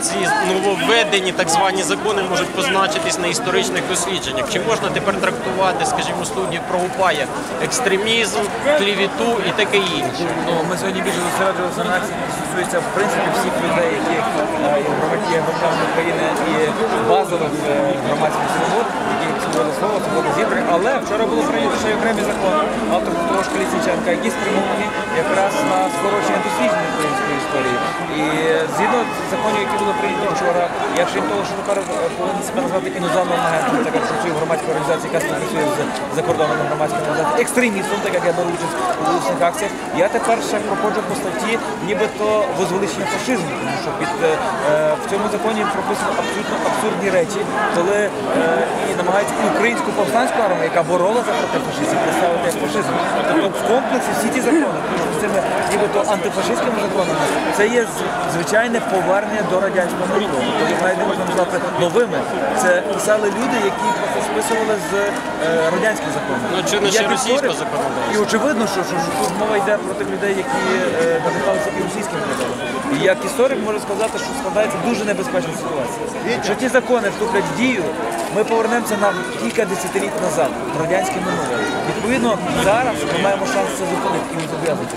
Ці нововведені так звані закони можуть позначитись на історичних дослідженнях. Чи можна тепер трактувати, скажімо, студію про УПА як екстремізм, клівіту і таке інше? Ну, ми сьогодні більше зосереджувалися на акції, які стосуються в принципі всіх людей, які е, є України і базових е, громадських Але вчора було прийнято ще окремі закони. Авторства Трошка Лісніченка, які спрямовані якраз на скорочення дослідження української історії. І згідно законів, які були прийняті вчора, я крім того, що тепер е, повинен себе назвати іноземним агентом, так як працюю в громадській організації, яка співпрацює з закордонними громадськими організаціями, екстремістом, так як я беру участь у вуличних акціях, я тепер ще проходжу по статті, нібито возвеличення фашизму, тому що під е, е, в цьому законі прописано абсолютно абсурдні речі, коли е, і намагаються і українську повстанську армію, яка боролася проти фашистів, представити як фашизм. Тобто в комплексі всі ті закони, з цими нібито антифашистськими законами, це є звичайне повернення до радянського минулого. Тобто їх навіть не можна назвати новими. Це писали люди, які просто списували з е, радянських законів. Ну, чи не ще російського законодавства? І очевидно, що, що, що тут мова йде про тих людей, які е, надихалися і російським законом. І як історик можу сказати, що складається дуже небезпечна ситуація. Якщо ті закони вступлять в дію, ми повернемося на кілька десятиліть назад, в радянське минуле. Відповідно, зараз ми маємо шанс це зупинити і ми зобов'язані.